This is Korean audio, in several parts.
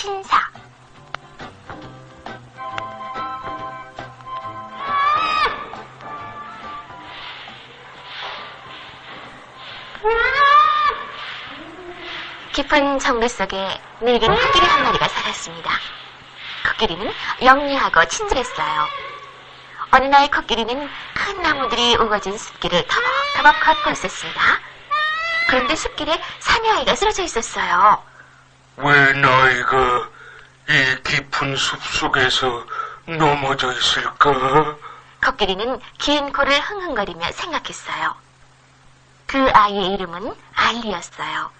1월 2일 코끼리 신사 깊은 정글 속에 늙은 코끼리 한 마리가 살았습니다. 코끼리는 영리하고 친절했어요. 어느 날 코끼리는 큰 나무들이 우거진 숲길을 터벅터벅 걷고 있었습니다. 그런데 숲길에 사내아이가 쓰러져 있었어요. 왜 나이가 이 깊은 숲 속에서 넘어져 있을까? 코끼리는 긴 코를 흥흥거리며 생각했어요. 그 아이의 이름은 알리였어요.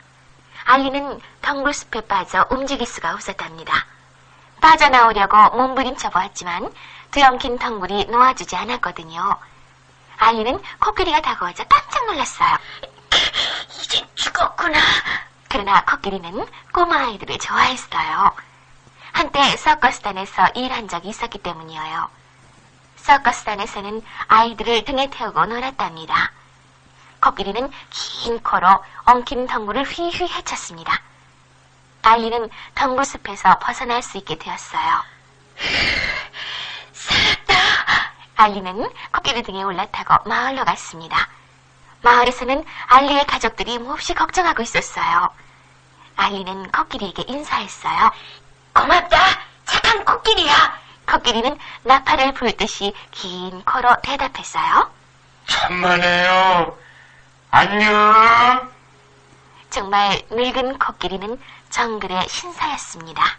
알리는 덩굴 숲에 빠져 움직일 수가 없었답니다. 빠져나오려고 몸부림쳐 보았지만 드엄킨 덩굴이 놓아주지 않았거든요. 알리는 코끼리가 다가와자 깜짝 놀랐어요. 그러나 코끼리는 꼬마 아이들을 좋아했어요. 한때 서커스단에서 일한 적이 있었기 때문이에요. 서커스단에서는 아이들을 등에 태우고 놀았답니다. 코끼리는 긴 코로 엉킨 덩굴을 휘휘 헤쳤습니다. 알리는 덩굴 숲에서 벗어날 수 있게 되었어요. 살았다! 알리는 코끼리 등에 올라타고 마을로 갔습니다. 마을에서는 알리의 가족들이 몹시 걱정하고 있었어요. 알리는 코끼리에게 인사했어요. 고맙다! 착한 코끼리야! 코끼리는 나팔을 불듯이 긴 코로 대답했어요. 천만에요. 안녕. 정말 늙은 코끼리는 정글의 신사였습니다.